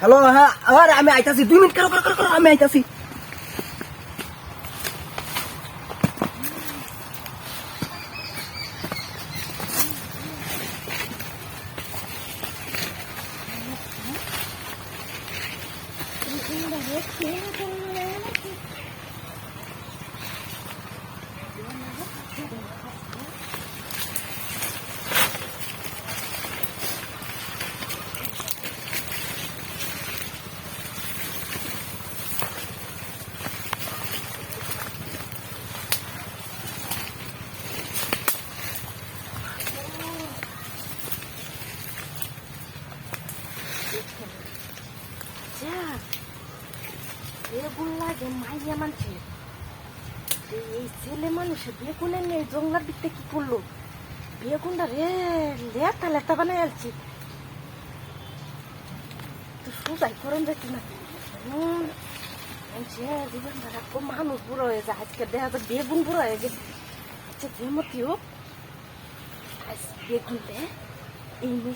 Hello হ্যাঁ আরে আমি আইতাছি দুই মিনিট করো করো করো, করো আমি আইতাছি যা বেগুন লাগে মাইয়া মানছে এই ছেলে মানুষের বেগুনে নেই জঙ্গলার দিকতে কি করল বেগুনটা রে লেটা লেটা বানাই আলছি তো সোজাই করন যাচ্ছি না যে মানুষ বুড়ো হয়ে যায় আজকে দেখা যায় বেগুন বুড়ো হয়ে গেছে আচ্ছা যে মতি হোক বেগুন দে এই নিয়ে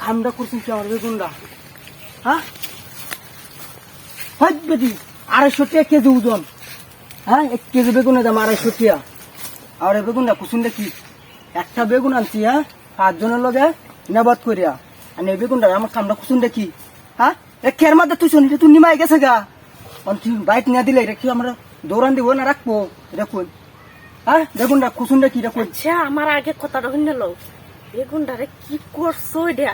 খামটা করছিস কি আমার বেগুনটা হ্যাঁ? হয়, বেটি, আড়াইশো টাকা কেজি ওজন। হ্যাঁ এক কেজি বেগুনের দাম আড়াইশো টাকা। আর বেগুনটা কুসুনটা কি একটা বেগুন আনছি হ্যাঁ? পাঁচজনের লগে নেবাদ করিয়া। আর এই বেগুনটা আমার কামটা কুসুনটা কি হ্যাঁ? এ খের মাঝে তুই শুনি তুই নিমাই গেছে গা। বাইক না দিলে এটা কি আমরা দৌড়ান দিব না রাখব? দেখুন হ্যাঁ বেগুনটা কুসুনটা কি দেখুন আচ্ছা আমার আগে কথাটা হইন লো বেগুনটারে কি করছ এটা?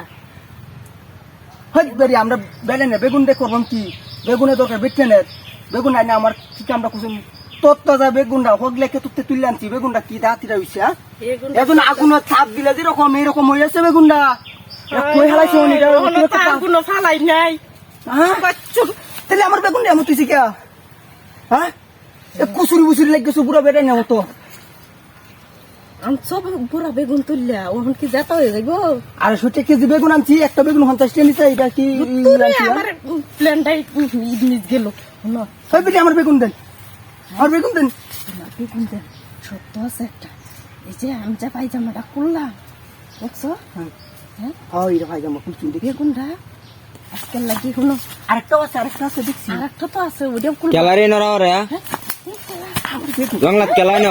হয় বেরি আমরা বেলে না বেগুন দিয়ে করবাম কি? বেগুনের দরকার বেটেনের বেগুন আইনা আমার কি কামটা কুসুন তোর তাজা বেগুনটা হগলে কে তুলতে তুললে আনছি বেগুনটা কি দাঁতিটা হইছে বেগুন এখন আগুনের চাপ দিলে যেরকম এরকম হয়ে যাচ্ছে বেগুনটা। কই হালাইছে আগুনও ফালাই নাই। হ্যাঁ তাহলে আমার বেগুন এমন তুই কে হ্যাঁ এ কুসুরি বুসুরি লাগছে পুরো বেড়ে নেব তো আমি সব বুড়া বেগুন তুললা ওখান কি যেতে হয়ে যাইব? আর সত্যি কেজি বেগুন আনছি একটা বেগুন পঞ্চাশ টাকা এটা কি হ্যাঁ? আমার প্ল্যানটাই মিস গেল। না আমার বেগুন দেন। আমার বেগুন দেন। বেগুন দেন। সত্য আছে একটা। এই যে আমি যা পায়জামাটা করলাম দেখছ? হ্যাঁ। হ্যাঁ? হ্যাঁ এটা ভাই জামা খুলছি দেখি বেগুনটা আজকাল লাগি কোনো আরেকটাও আছে আরেকটা আছে দেখছি। আর একটা তো আছে করলাম কেলারি নরা ওরে আমার বেগুন কেলাই ন